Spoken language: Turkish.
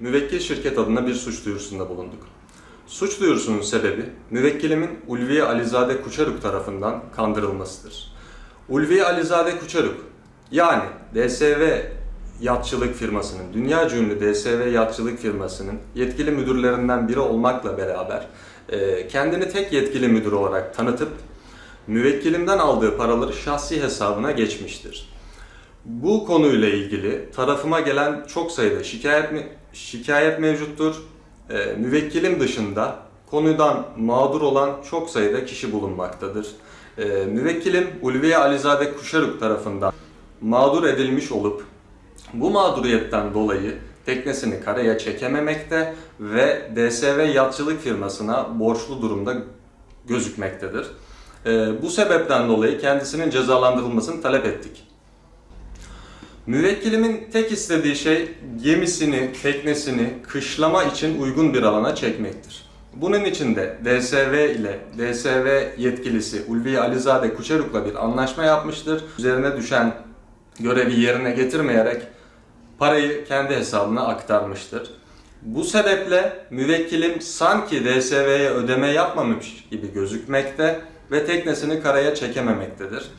müvekkil şirket adına bir suç duyurusunda bulunduk. Suç duyurusunun sebebi müvekkilimin Ulviye Alizade Kuçaruk tarafından kandırılmasıdır. Ulviye Alizade Kuçaruk yani DSV yatçılık firmasının, dünya ünlü DSV yatçılık firmasının yetkili müdürlerinden biri olmakla beraber e, kendini tek yetkili müdür olarak tanıtıp müvekkilimden aldığı paraları şahsi hesabına geçmiştir. Bu konuyla ilgili tarafıma gelen çok sayıda şikayet mi- şikayet mevcuttur. Ee, müvekkilim dışında konudan mağdur olan çok sayıda kişi bulunmaktadır. Ee, müvekkilim Ulviye Alizade Kuşaruk tarafından mağdur edilmiş olup bu mağduriyetten dolayı teknesini karaya çekememekte ve DSV yatçılık firmasına borçlu durumda gözükmektedir. Ee, bu sebepten dolayı kendisinin cezalandırılmasını talep ettik. Müvekkilimin tek istediği şey gemisini, teknesini kışlama için uygun bir alana çekmektir. Bunun için de DSV ile DSV yetkilisi Ulvi Alizade Kuçeruk'la bir anlaşma yapmıştır. Üzerine düşen görevi yerine getirmeyerek parayı kendi hesabına aktarmıştır. Bu sebeple müvekkilim sanki DSV'ye ödeme yapmamış gibi gözükmekte ve teknesini karaya çekememektedir.